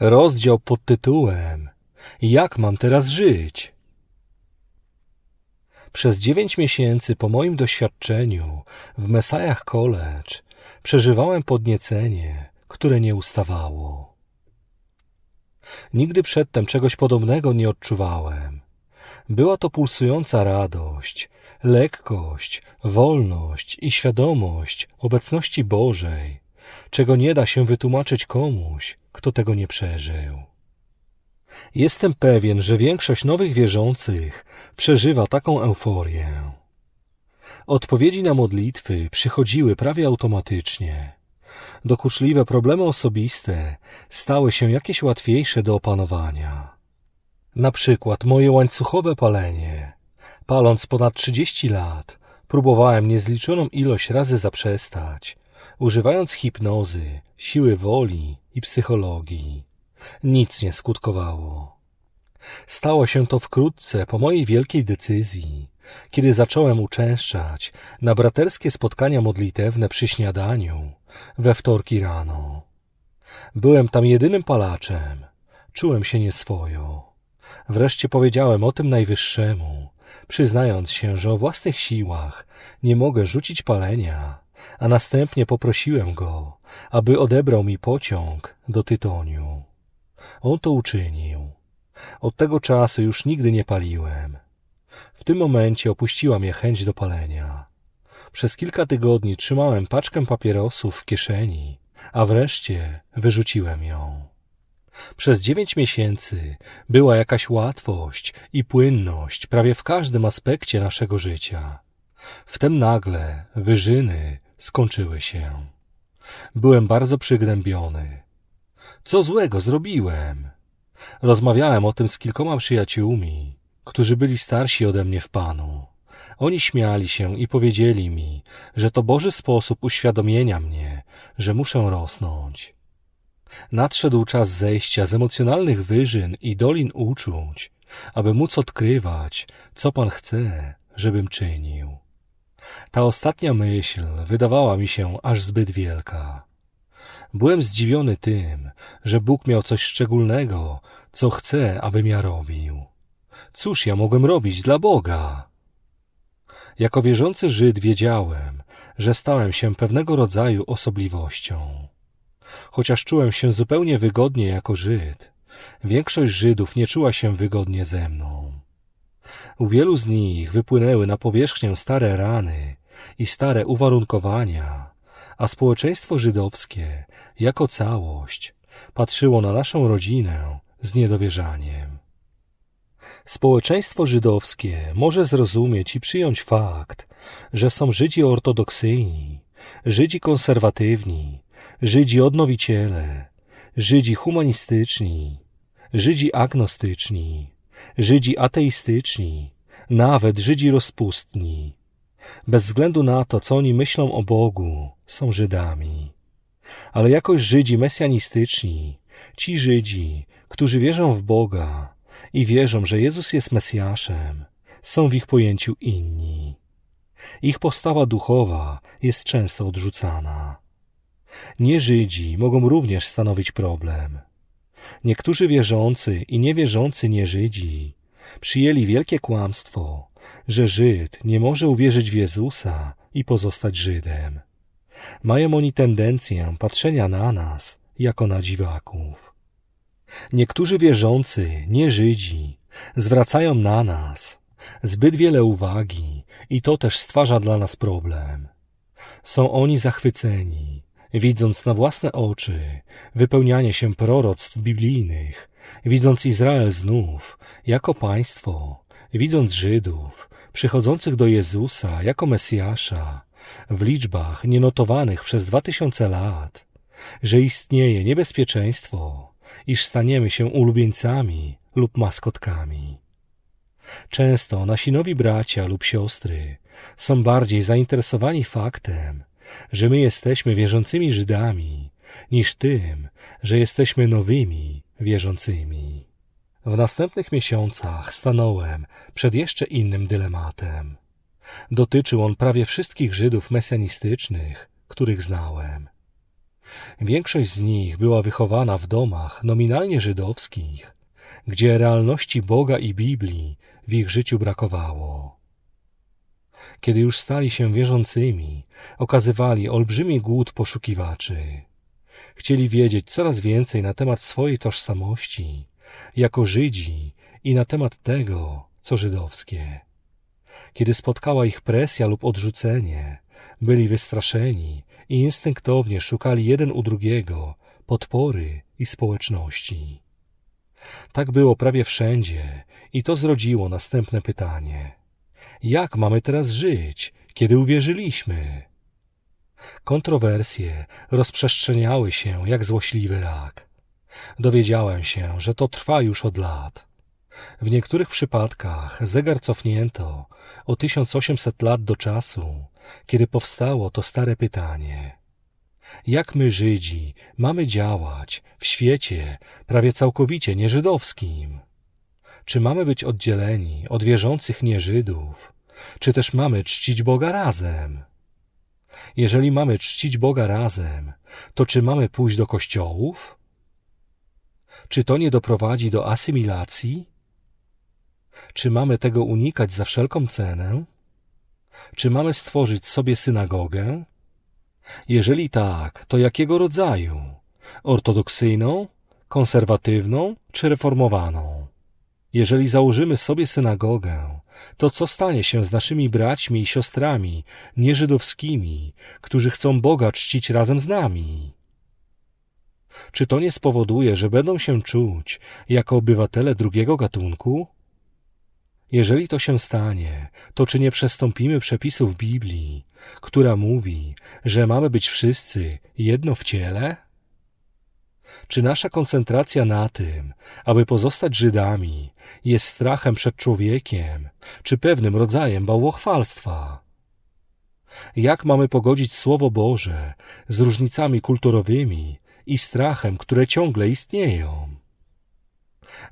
Rozdział pod tytułem Jak mam teraz żyć? Przez dziewięć miesięcy po moim doświadczeniu w Mesajach College przeżywałem podniecenie, które nie ustawało. Nigdy przedtem czegoś podobnego nie odczuwałem. Była to pulsująca radość, lekkość, wolność i świadomość obecności Bożej, czego nie da się wytłumaczyć komuś, kto tego nie przeżył. Jestem pewien, że większość nowych wierzących przeżywa taką euforię. Odpowiedzi na modlitwy przychodziły prawie automatycznie. Dokuczliwe problemy osobiste stały się jakieś łatwiejsze do opanowania. Na przykład moje łańcuchowe palenie. Paląc ponad 30 lat, próbowałem niezliczoną ilość razy zaprzestać, używając hipnozy, siły woli i psychologii. Nic nie skutkowało. Stało się to wkrótce po mojej wielkiej decyzji, kiedy zacząłem uczęszczać na braterskie spotkania modlitewne przy śniadaniu we wtorki rano. Byłem tam jedynym palaczem. Czułem się nieswojo. Wreszcie powiedziałem o tym Najwyższemu, przyznając się, że o własnych siłach nie mogę rzucić palenia, a następnie poprosiłem go, aby odebrał mi pociąg do tytoniu. On to uczynił. Od tego czasu już nigdy nie paliłem. W tym momencie opuściła mnie chęć do palenia. Przez kilka tygodni trzymałem paczkę papierosów w kieszeni, a wreszcie wyrzuciłem ją. Przez dziewięć miesięcy była jakaś łatwość i płynność prawie w każdym aspekcie naszego życia. Wtem nagle wyżyny skończyły się. Byłem bardzo przygnębiony. Co złego zrobiłem? Rozmawiałem o tym z kilkoma przyjaciółmi, którzy byli starsi ode mnie w Panu. Oni śmiali się i powiedzieli mi, że to Boży sposób uświadomienia mnie, że muszę rosnąć. Nadszedł czas zejścia z emocjonalnych wyżyn i dolin uczuć, aby móc odkrywać, co Pan chce, żebym czynił. Ta ostatnia myśl wydawała mi się aż zbyt wielka. Byłem zdziwiony tym, że Bóg miał coś szczególnego, co chce, abym ja robił. Cóż ja mogłem robić dla Boga? Jako wierzący Żyd wiedziałem, że stałem się pewnego rodzaju osobliwością. Chociaż czułem się zupełnie wygodnie jako Żyd, większość Żydów nie czuła się wygodnie ze mną. U wielu z nich wypłynęły na powierzchnię stare rany i stare uwarunkowania, a społeczeństwo żydowskie, jako całość, patrzyło na naszą rodzinę z niedowierzaniem. Społeczeństwo żydowskie może zrozumieć i przyjąć fakt, że są Żydzi ortodoksyjni, Żydzi konserwatywni, Żydzi odnowiciele, Żydzi humanistyczni, Żydzi agnostyczni, Żydzi ateistyczni, nawet Żydzi rozpustni. Bez względu na to, co oni myślą o Bogu, są Żydami. Ale jakoś Żydzi mesjanistyczni, ci Żydzi, którzy wierzą w Boga i wierzą, że Jezus jest Mesjaszem, są w ich pojęciu inni. Ich postawa duchowa jest często odrzucana. Nie Żydzi mogą również stanowić problem. Niektórzy wierzący i niewierzący nieżydzi przyjęli wielkie kłamstwo, że Żyd nie może uwierzyć w Jezusa i pozostać Żydem. Mają oni tendencję patrzenia na nas jako na dziwaków. Niektórzy wierzący, nie Żydzi, zwracają na nas zbyt wiele uwagi i to też stwarza dla nas problem. Są oni zachwyceni, widząc na własne oczy wypełnianie się proroctw biblijnych, widząc Izrael znów jako państwo, widząc Żydów przychodzących do Jezusa jako Mesjasza w liczbach nienotowanych przez dwa tysiące lat, że istnieje niebezpieczeństwo, iż staniemy się ulubieńcami lub maskotkami. Często nasi nowi bracia lub siostry są bardziej zainteresowani faktem, że my jesteśmy wierzącymi Żydami, niż tym, że jesteśmy nowymi wierzącymi. W następnych miesiącach stanąłem przed jeszcze innym dylematem. Dotyczył on prawie wszystkich Żydów mesjanistycznych, których znałem. Większość z nich była wychowana w domach nominalnie żydowskich, gdzie realności Boga i Biblii w ich życiu brakowało. Kiedy już stali się wierzącymi, okazywali olbrzymi głód poszukiwaczy. Chcieli wiedzieć coraz więcej na temat swojej tożsamości, jako Żydzi i na temat tego, co żydowskie. Kiedy spotkała ich presja lub odrzucenie, byli wystraszeni i instynktownie szukali jeden u drugiego podpory i społeczności. Tak było prawie wszędzie i to zrodziło następne pytanie. Jak mamy teraz żyć, kiedy uwierzyliśmy? Kontrowersje rozprzestrzeniały się jak złośliwy rak. Dowiedziałem się, że to trwa już od lat. W niektórych przypadkach zegar cofnięto o 1800 lat do czasu, kiedy powstało to stare pytanie. Jak my, Żydzi, mamy działać w świecie prawie całkowicie nieżydowskim? Czy mamy być oddzieleni od wierzących nieżydów, czy też mamy czcić Boga razem? Jeżeli mamy czcić Boga razem, to czy mamy pójść do kościołów? Czy to nie doprowadzi do asymilacji? Czy mamy tego unikać za wszelką cenę? Czy mamy stworzyć sobie synagogę? Jeżeli tak, to jakiego rodzaju? Ortodoksyjną, konserwatywną czy reformowaną? Jeżeli założymy sobie synagogę, to co stanie się z naszymi braćmi i siostrami nieżydowskimi, którzy chcą Boga czcić razem z nami? Czy to nie spowoduje, że będą się czuć jako obywatele drugiego gatunku? Jeżeli to się stanie, to czy nie przestąpimy przepisów Biblii, która mówi, że mamy być wszyscy jedno w ciele? Czy nasza koncentracja na tym, aby pozostać Żydami, jest strachem przed człowiekiem, czy pewnym rodzajem bałwochwalstwa? Jak mamy pogodzić Słowo Boże z różnicami kulturowymi i strachem, które ciągle istnieją?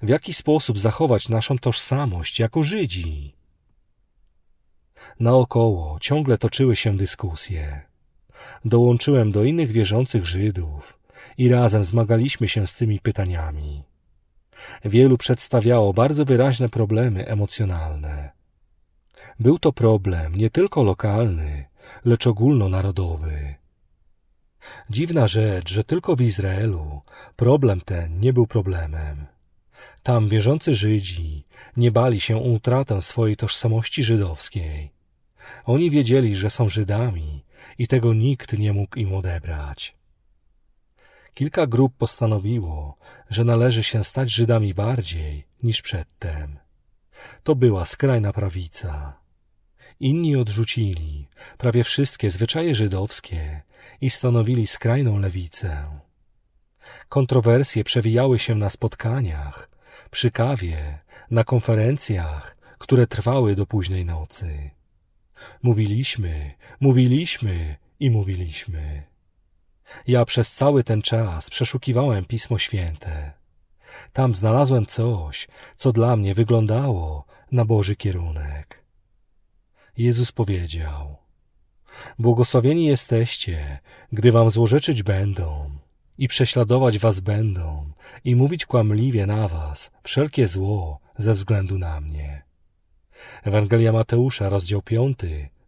W jaki sposób zachować naszą tożsamość jako Żydzi? Naokoło ciągle toczyły się dyskusje. Dołączyłem do innych wierzących Żydów i razem zmagaliśmy się z tymi pytaniami. Wielu przedstawiało bardzo wyraźne problemy emocjonalne. Był to problem nie tylko lokalny, lecz ogólnonarodowy. Dziwna rzecz, że tylko w Izraelu problem ten nie był problemem. Tam wierzący Żydzi nie bali się utratę swojej tożsamości żydowskiej. Oni wiedzieli, że są Żydami i tego nikt nie mógł im odebrać. Kilka grup postanowiło, że należy się stać Żydami bardziej niż przedtem. To była skrajna prawica. Inni odrzucili prawie wszystkie zwyczaje żydowskie i stanowili skrajną lewicę. Kontrowersje przewijały się na spotkaniach, przy kawie, na konferencjach, które trwały do późnej nocy. Mówiliśmy, mówiliśmy i mówiliśmy. Ja przez cały ten czas przeszukiwałem Pismo Święte. Tam znalazłem coś, co dla mnie wyglądało na Boży kierunek. Jezus powiedział: Błogosławieni jesteście, gdy wam złorzeczyć będą i prześladować was będą i mówić kłamliwie na was wszelkie zło ze względu na mnie. Ewangelia Mateusza, rozdział 5,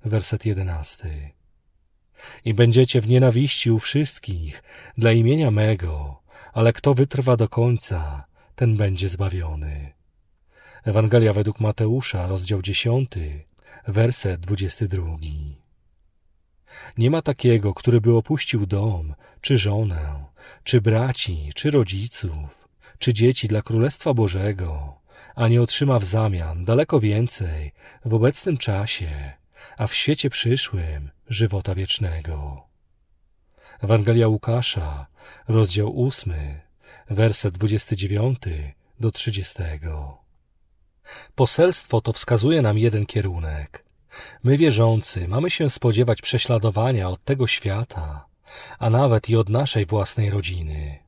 werset 11. I będziecie w nienawiści u wszystkich dla imienia mego, ale kto wytrwa do końca, ten będzie zbawiony. Ewangelia według Mateusza, rozdział 10, werset 22. Nie ma takiego, który by opuścił dom, czy żonę, czy braci, czy rodziców, czy dzieci dla Królestwa Bożego, a nie otrzyma w zamian daleko więcej w obecnym czasie, a w świecie przyszłym żywota wiecznego. Ewangelia Łukasza, rozdział ósmy, werset dwudziesty dziewiąty do trzydziestego. Poselstwo to wskazuje nam jeden kierunek. My wierzący mamy się spodziewać prześladowania od tego świata, a nawet i od naszej własnej rodziny.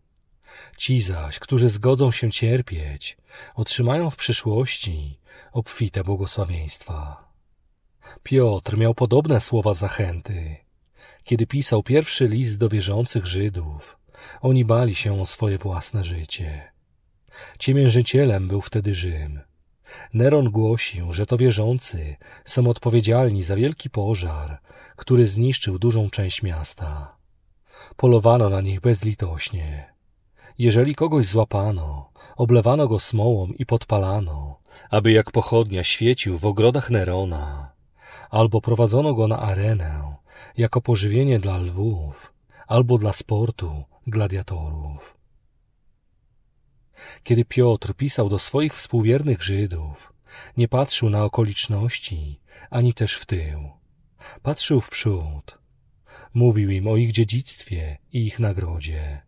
Ci zaś, którzy zgodzą się cierpieć, otrzymają w przyszłości obfite błogosławieństwa. Piotr miał podobne słowa zachęty. Kiedy pisał pierwszy list do wierzących Żydów, oni bali się o swoje własne życie. Ciemiężycielem był wtedy Rzym. Neron głosił, że to wierzący są odpowiedzialni za wielki pożar, który zniszczył dużą część miasta. Polowano na nich bezlitośnie. Jeżeli kogoś złapano, oblewano go smołą i podpalano, aby jak pochodnia świecił w ogrodach Nerona, albo prowadzono go na arenę jako pożywienie dla lwów, albo dla sportu gladiatorów. Kiedy Piotr pisał do swoich współwiernych Żydów, nie patrzył na okoliczności, ani też w tył. Patrzył w przód. Mówił im o ich dziedzictwie i ich nagrodzie.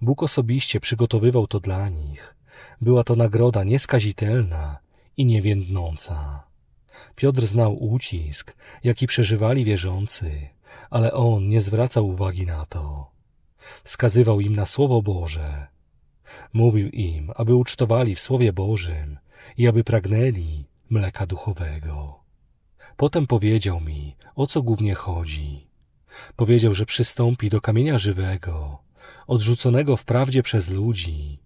Bóg osobiście przygotowywał to dla nich. Była to nagroda nieskazitelna i niewiędnąca. Piotr znał ucisk, jaki przeżywali wierzący, ale on nie zwracał uwagi na to. Wskazywał im na Słowo Boże. Mówił im, aby ucztowali w Słowie Bożym i aby pragnęli mleka duchowego. Potem powiedział mi, o co głównie chodzi. Powiedział, że przystąpi do kamienia żywego, odrzuconego wprawdzie przez ludzi,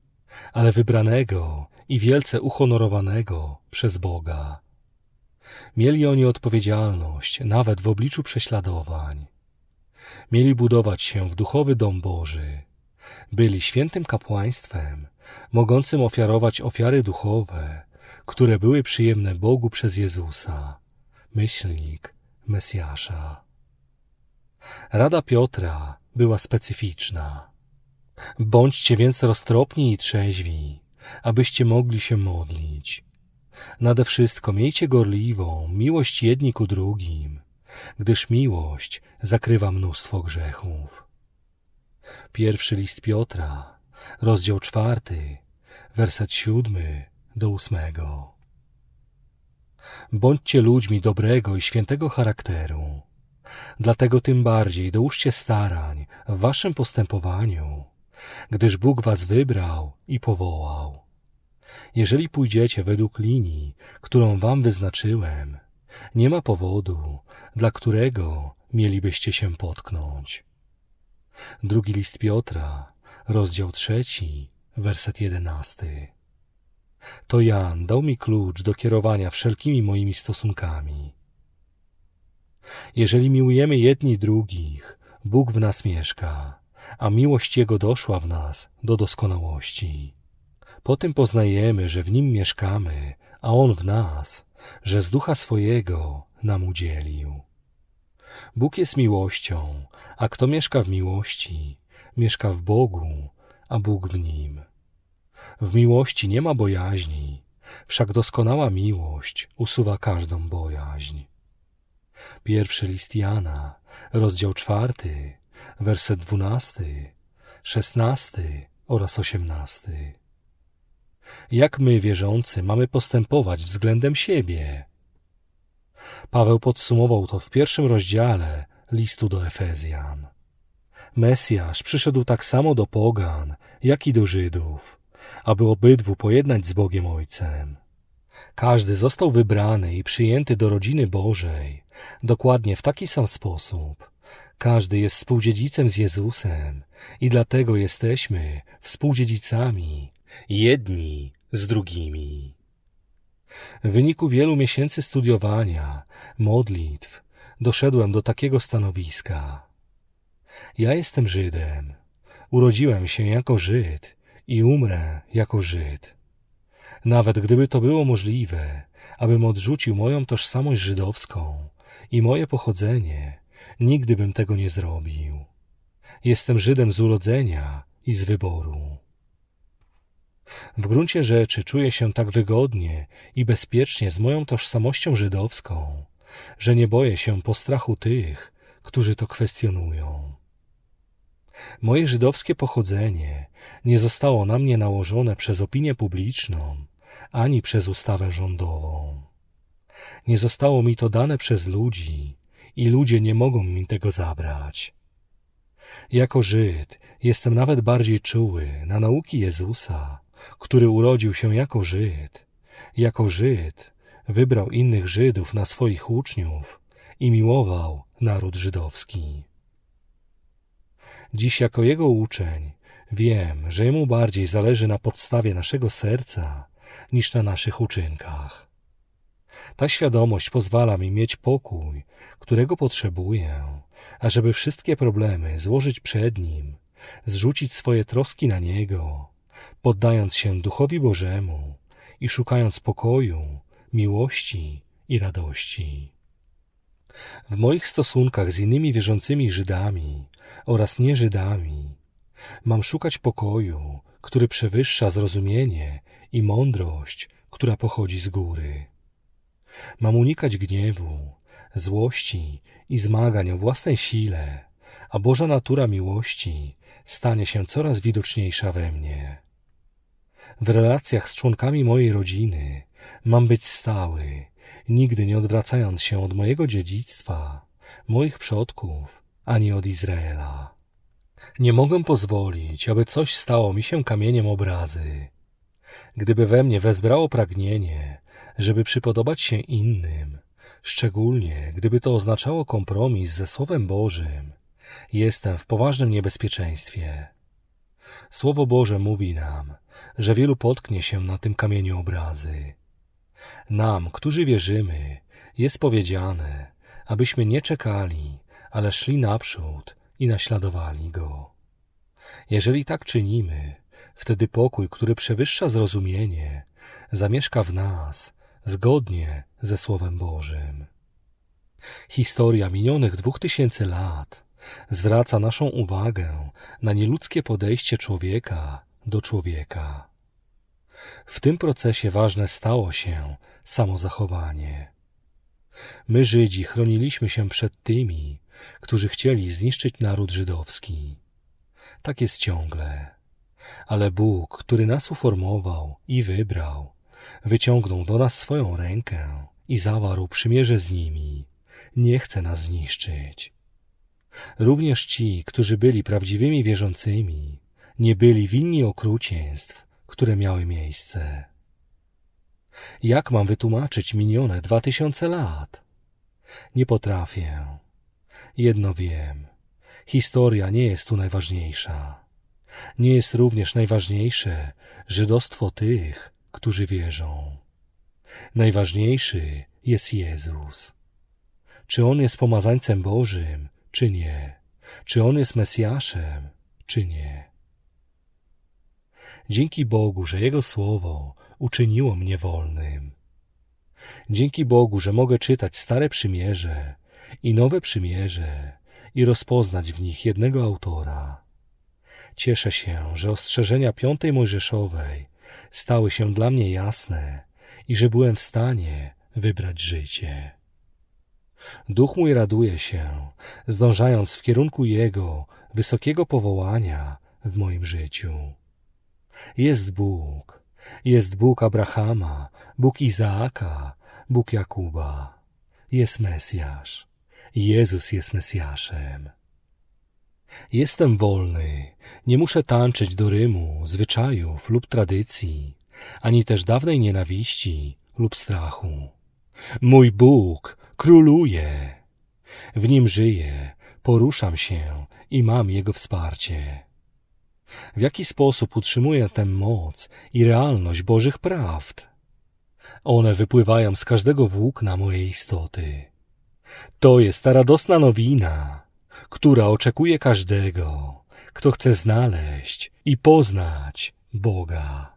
ale wybranego i wielce uhonorowanego przez Boga. Mieli oni odpowiedzialność nawet w obliczu prześladowań. Mieli budować się w duchowy dom Boży. Byli świętym kapłaństwem, mogącym ofiarować ofiary duchowe, które były przyjemne Bogu przez Jezusa, myślnik Mesjasza. Rada Piotra była specyficzna. Bądźcie więc roztropni i trzeźwi, abyście mogli się modlić. Nade wszystko miejcie gorliwą miłość jedni ku drugim, gdyż miłość zakrywa mnóstwo grzechów. Pierwszy list Piotra, rozdział czwarty, werset siódmy do ósmego. Bądźcie ludźmi dobrego i świętego charakteru. Dlatego tym bardziej dołóżcie starań w waszym postępowaniu, gdyż Bóg was wybrał i powołał. Jeżeli pójdziecie według linii, którą wam wyznaczyłem, nie ma powodu, dla którego mielibyście się potknąć. Drugi list Piotra, rozdział trzeci, werset jedenasty. To Jan dał mi klucz do kierowania wszelkimi moimi stosunkami. Jeżeli miłujemy jedni drugich, Bóg w nas mieszka, a miłość Jego doszła w nas do doskonałości. Po tym poznajemy, że w Nim mieszkamy, a On w nas, że z ducha swojego nam udzielił. Bóg jest miłością, a kto mieszka w miłości, mieszka w Bogu, a Bóg w nim. W miłości nie ma bojaźni, wszak doskonała miłość usuwa każdą bojaźń. Pierwszy list Jana, rozdział czwarty, werset dwunasty, szesnasty oraz osiemnasty. Jak my, wierzący, mamy postępować względem siebie? Paweł podsumował to w pierwszym rozdziale listu do Efezjan. Mesjasz przyszedł tak samo do pogan, jak i do Żydów, aby obydwu pojednać z Bogiem Ojcem. Każdy został wybrany i przyjęty do rodziny Bożej, dokładnie w taki sam sposób. Każdy jest współdziedzicem z Jezusem i dlatego jesteśmy współdziedzicami, jedni z drugimi. W wyniku wielu miesięcy studiowania, modlitw, doszedłem do takiego stanowiska. Ja jestem Żydem. Urodziłem się jako Żyd i umrę jako Żyd. Nawet gdyby to było możliwe, abym odrzucił moją tożsamość żydowską i moje pochodzenie, nigdy bym tego nie zrobił. Jestem Żydem z urodzenia i z wyboru. W gruncie rzeczy czuję się tak wygodnie i bezpiecznie z moją tożsamością żydowską, że nie boję się postrachu tych, którzy to kwestionują. Moje żydowskie pochodzenie nie zostało na mnie nałożone przez opinię publiczną ani przez ustawę rządową. Nie zostało mi to dane przez ludzi i ludzie nie mogą mi tego zabrać. Jako Żyd jestem nawet bardziej czuły na nauki Jezusa który urodził się jako Żyd, jako Żyd wybrał innych Żydów na swoich uczniów i miłował naród żydowski. Dziś jako Jego uczeń wiem, że Jemu bardziej zależy na podstawie naszego serca niż na naszych uczynkach. Ta świadomość pozwala mi mieć pokój, którego potrzebuję, ażeby wszystkie problemy złożyć przed Nim, zrzucić swoje troski na Niego, poddając się Duchowi Bożemu i szukając pokoju, miłości i radości. W moich stosunkach z innymi wierzącymi Żydami oraz nieżydami mam szukać pokoju, który przewyższa zrozumienie i mądrość, która pochodzi z góry. Mam unikać gniewu, złości i zmagań o własnej sile, a Boża natura miłości stanie się coraz widoczniejsza we mnie. W relacjach z członkami mojej rodziny mam być stały, nigdy nie odwracając się od mojego dziedzictwa, moich przodków, ani od Izraela. Nie mogę pozwolić, aby coś stało mi się kamieniem obrazy. Gdyby we mnie wezbrało pragnienie, żeby przypodobać się innym, szczególnie gdyby to oznaczało kompromis ze Słowem Bożym, jestem w poważnym niebezpieczeństwie. Słowo Boże mówi nam, że wielu potknie się na tym kamieniu obrazy. Nam, którzy wierzymy, jest powiedziane, abyśmy nie czekali, ale szli naprzód i naśladowali Go. Jeżeli tak czynimy, wtedy pokój, który przewyższa zrozumienie, zamieszka w nas zgodnie ze Słowem Bożym. Historia minionych dwóch tysięcy lat zwraca naszą uwagę na nieludzkie podejście człowieka do człowieka. W tym procesie ważne stało się samozachowanie. My, Żydzi, chroniliśmy się przed tymi, którzy chcieli zniszczyć naród żydowski. Tak jest ciągle. Ale Bóg, który nas uformował i wybrał, wyciągnął do nas swoją rękę i zawarł przymierze z nimi. Nie chce nas zniszczyć. Również ci, którzy byli prawdziwymi wierzącymi, nie byli winni okrucieństw, które miały miejsce. Jak mam wytłumaczyć minione dwa tysiące lat? Nie potrafię. Jedno wiem. Historia nie jest tu najważniejsza. Nie jest również najważniejsze żydostwo tych, którzy wierzą. Najważniejszy jest Jezus. Czy On jest pomazańcem Bożym, czy nie? Czy On jest Mesjaszem, czy nie? Dzięki Bogu, że Jego Słowo uczyniło mnie wolnym. Dzięki Bogu, że mogę czytać Stare Przymierze i Nowe Przymierze i rozpoznać w nich jednego autora. Cieszę się, że ostrzeżenia piątej Mojżeszowej stały się dla mnie jasne i że byłem w stanie wybrać życie. Duch mój raduje się, zdążając w kierunku Jego wysokiego powołania w moim życiu. Jest Bóg, jest Bóg Abrahama, Bóg Izaaka, Bóg Jakuba. Jest Mesjasz. Jezus jest Mesjaszem. Jestem wolny, nie muszę tańczyć do rymu, zwyczajów lub tradycji, ani też dawnej nienawiści lub strachu. Mój Bóg króluje. W nim żyję, poruszam się i mam Jego wsparcie. W jaki sposób utrzymuję tę moc i realność Bożych prawd? One wypływają z każdego włókna mojej istoty. To jest ta radosna nowina, która oczekuje każdego, kto chce znaleźć i poznać Boga.